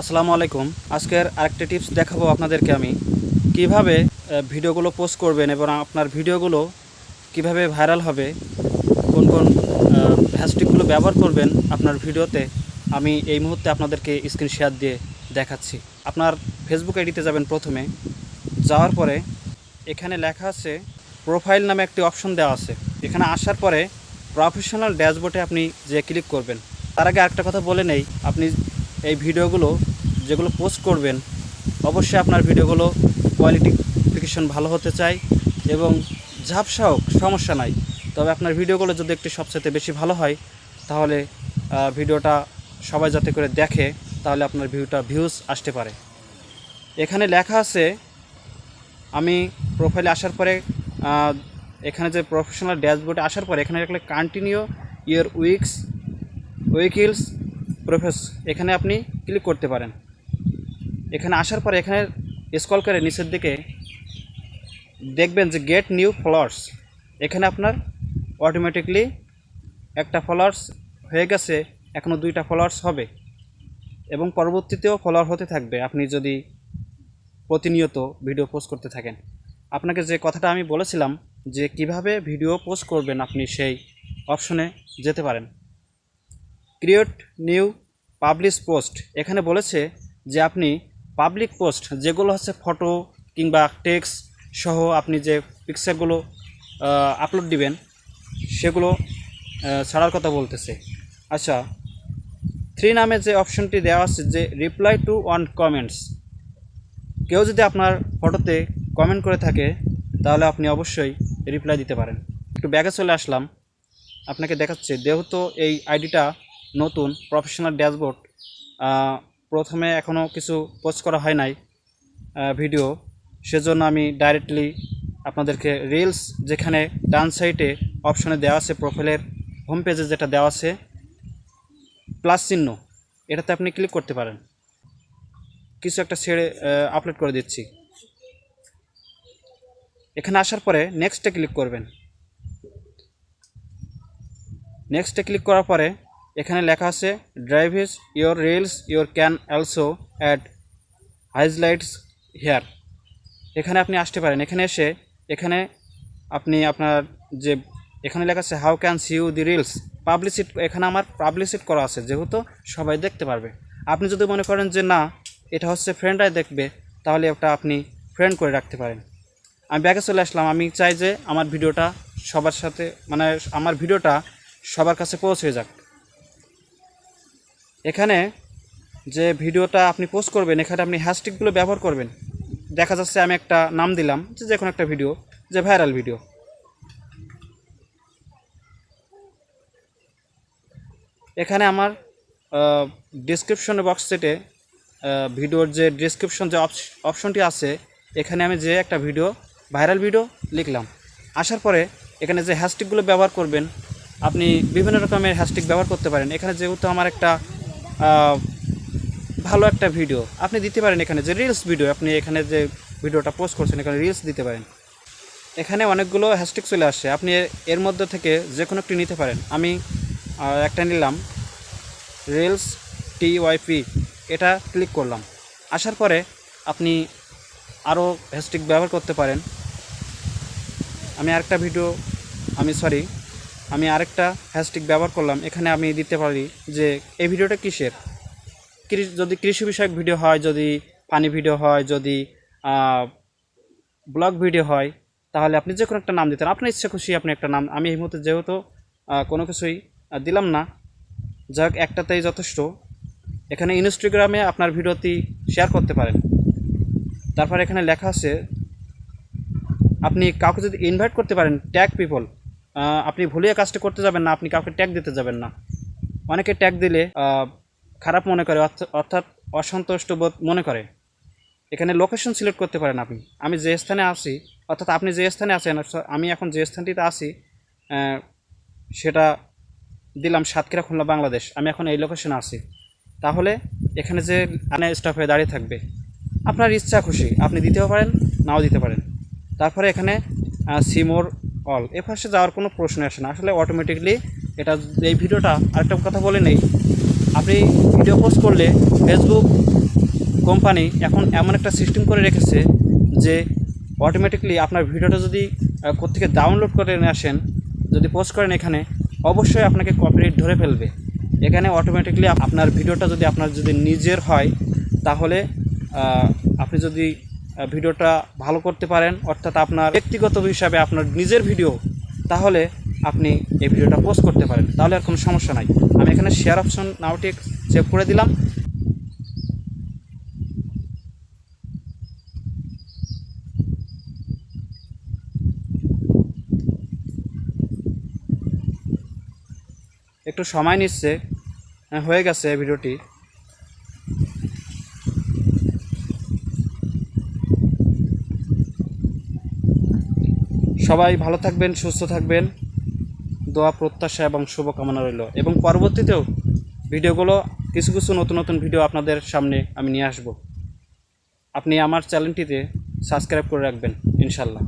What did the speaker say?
আসসালামু আলাইকুম। আজকের আরেকটা টিপস দেখাবো আপনাদেরকে আমি। কীভাবে ভিডিওগুলো পোস্ট করবেন এবং আপনার ভিডিওগুলো কীভাবে ভাইরাল হবে, কোন কোন হ্যাশট্যাগুলো ব্যবহার করবেন আপনার ভিডিওতে, আমি এই মুহূর্তে আপনাদেরকে স্ক্রিন শেয়ার দিয়ে দেখাচ্ছি। আপনার ফেসবুক আইডিতে যাবেন প্রথমে। যাওয়ার পরে এখানে লেখা আছে প্রোফাইল নামে একটি অপশন দেওয়া আছে। এখানে আসার পরে প্রফেশনাল ড্যাশবোর্ডে আপনি যে ক্লিক করবেন, তার আগে আরেকটা কথা বলে নেই। আপনি এই ভিডিওগুলো যেগুলো পোস্ট করবেন, অবশ্যই আপনার ভিডিওগুলো কোয়ালিটিফিকেশন ভালো হতে চাই এবং ঝাপসা হোক, সমস্যা নাই। তবে আপনার ভিডিওগুলো যদি একটু সবচেয়ে বেশি ভালো হয়, তাহলে ভিডিওটা সবাই যাতে করে দেখে, তাহলে আপনার ভিউটা ভিউজ আসতে পারে। এখানে লেখা আছে, আমি প্রোফাইলে আসার পরে এখানে যে প্রফেশনাল ড্যাশবোর্ডে আসার পরে, এখানে লিখলে কন্টিনিউ ইয়ার উইকস উইকিলস প্রফেস এখানে আপনি ক্লিক করতে পারেন। এখানে আসার পর এখানে স্কল করে নিচের দিকে দেখবেন যে গেট নিউ ফলোয়ার্স এখানে আপনার অটোমেটিকলি একটা ফলোয়ার্স হয়ে গেছে এখনও দুইটা ফলোয়ার্স হবে এবং পরবর্তীতেও ফলোয়ার হতে থাকবে। আপনি যদি প্রতিনিয়ত ভিডিও পোস্ট করতে থাকেন। আপনাকে যে কথাটা আমি বলেছিলাম যে কীভাবে ভিডিও পোস্ট করবেন আপনি সেই অপশনে যেতে পারেন। ক্রিয়েট নিউ পাবলিশ পোস্ট এখানে বলেছে যে আপনি পাবলিক পোস্ট যেগুলো হচ্ছে ফটো কিংবা টেক্সট সহ আপনি যে পিকচারগুলো আপলোড দিবেন, সেগুলো ছাড়ার কথা বলতেছে। আচ্ছা থ্রি নামে যে অপশনটি দেওয়া আছে যে রিপ্লাই টু ওয়ান কমেন্টস কেউ যদি আপনার ফটোতে কমেন্ট করে থাকে, তাহলে আপনি অবশ্যই রিপ্লাই দিতে পারেন। একটু ব্যাগে চলে আসলাম। আপনাকে দেখাচ্ছে, যেহেতু এই আইডিটা নতুন প্রফেশনাল ড্যাশবোর্ড প্রথমে এখনও কিছু পোস্ট করা হয় নাই ভিডিও সেজন্য আমি ডাইরেক্টলি আপনাদেরকে রিলস যেখানে ডান সাইডে অপশনে দেওয়া আছে প্রোফাইলের হোম পেজে যেটা দেওয়া আছে প্লাস চিহ্ন, এটাতে আপনি ক্লিক করতে পারেন। কিছু একটা ছেড়ে আপলোড করে দিচ্ছি। এখানে আসার পরে নেক্সটে ক্লিক করবেন। নেক্সটে ক্লিক করার পরে এখানে লেখা আছে drive is your reels your can also add highlights here এখানে আপনি আসতে পারেন। এখানে এসে, এখানে আপনি আপনার যে, এখানে লেখা আছে how can see you the reels publicity এখানে আমার পাবলিসিট করা আছে, যেহেতু সবাই দেখতে পারবে। আপনি যদি মনে করেন যে, না, এটা হচ্ছে ফ্রেন্ডরাই দেখবে, তাহলে ওটা আপনি ফ্রেন্ড করে রাখতে পারেন। আমি ব্যাগে চলে আসলাম। আমি চাই যে, আমার ভিডিওটা সবার সাথে মানে আমার ভিডিওটা সবার কাছে পৌঁছে যাক। এখানে যে ভিডিওটা আপনি পোস্ট করবেন, এখানে আপনি হ্যাশট্যাগুলো ব্যবহার করবেন। দেখা যাচ্ছে আমি একটা নাম দিলাম, যে যে কোনো একটা ভিডিও যে ভাইরাল ভিডিও এখানে আমার ডিসক্রিপশন বক্স সেটে ভিডিওর যে ডিসক্রিপশন যে অপশনটি আছে, এখানে আমি যে একটা ভিডিও ভাইরাল ভিডিও লিখলাম। আসার পরে এখানে যে হ্যাশট্যাগুলো ব্যবহার করবেন, আপনি বিভিন্ন রকমের হ্যাশট্যাগ ব্যবহার করতে পারেন। এখানে যেহেতু আমার একটা ভালো একটা ভিডিও আপনি দিতে পারেন এখানে যে রিলস ভিডিও আপনি এখানে যে ভিডিওটা পোস্ট করছেন, এখানে রিলস দিতে পারেন। এখানে অনেকগুলো হ্যাশট্যাগ চলে আসছে। আপনি এর- মধ্যে থেকে যে কোনো একটি নিতে পারেন। আমি একটা নিলাম। রিলস টি ওয়াইপি এটা ক্লিক করলাম। আসার পরে আপনি আরও হ্যাশট্যাগ ব্যবহার করতে পারেন। আমি আরেকটা ভিডিও আমি সরি আমি আরেকটা হ্যাশট্যাগ ব্যবহার করলাম। এখানে আমি দিতে পারি যে, এই ভিডিওটা কিসের? যদি কৃষি বিষয়ক ভিডিও হয়, যদি পানি ভিডিও হয়, যদি ব্লগ ভিডিও হয়, তাহলে আপনি যে কোনো একটা নাম দিতেন। আপনার ইচ্ছা খুশি আপনি একটা নাম, আমি এই মুহূর্তে যেহেতু কোনো কিছুই দিলাম না। যাই হোক একটাতেই যথেষ্ট। এখানে ইনস্টাগ্রামে আপনার ভিডিওটি শেয়ার করতে পারেন। তারপর এখানে লেখা আছে, আপনি কাউকে যদি ইনভাইট করতে পারেন ট্যাগ পিপল আপনি ভুলিয়ে কাজটা করতে যাবেন না আপনি কাউকে ট্যাগ দিতে যাবেন না। অনেকে ট্যাগ দিলে খারাপ মনে করে অর্থ- অর্থাৎ অসন্তুষ্ট বোধ মনে করে। এখানে লোকেশন সিলেক্ট করতে পারেন আপনি। আমি যে স্থানে আছি অর্থাৎ আপনি যে স্থানে আছেন আমি এখন যে স্থানটিতে আহ, সেটা দিলাম সাতক্ষীরা খুলনা বাংলাদেশ। আমি এখন এই লোকেশনে আছি। তাহলে এখানে যে আনে স্টাফ হয়ে দাঁড়িয়ে থাকবে আপনার ইচ্ছা খুশি আপনি দিতেও পারেন নাও দিতে পারেন। তারপরে এখানে সিমোর অল এ পাশে যাওয়ার কোনো প্রশ্ন আসে না। আসলে অটোমেটিকলি এটা এই ভিডিওটা আরেকটা কথা বলে নেই। আপনি ভিডিও পোস্ট করলে ফেসবুক কোম্পানি এখন এমন একটা সিস্টেম করে রেখেছে যে অটোমেটিকলি আপনার ভিডিওটা যদি আহ, কোত্থেকে ডাউনলোড করে নিয়ে আসেন যদি পোস্ট করেন এখানে অবশ্যই আপনাকে কপিরাইট ধরে ফেলবে। এখানে অটোমেটিকলি আপনার ভিডিওটা যদি আপনার যদি নিজের হয় তাহলে আপনি যদি ভিডিওটা ভালো করতে পারেন, অর্থাৎ আপনার ব্যক্তিগত হিসাবে আপনার নিজের ভিডিও, তাহলে আপনি এই ভিডিওটা পোস্ট করতে পারেন। তাহলে আর কোনো সমস্যা নাই। আমি এখানে শেয়ার অপশন নাওটি চেক করে দিলাম। একটু সময় নিচ্ছে, হয়ে গেছে ভিডিওটি। সবাই ভালো থাকবেন, সুস্থ থাকবেন। দোয়া, প্রত্যাশা এবং শুভকামনা রইল। এবং পরবর্তীতেও ভিডিওগুলো, কিছু কিছু নতুন নতুন ভিডিও আপনাদের সামনে আমি নিয়ে আসব। আপনি আমার চ্যানেলটিতে সাবস্ক্রাইব করে রাখবেন, ইনশাল্লাহ।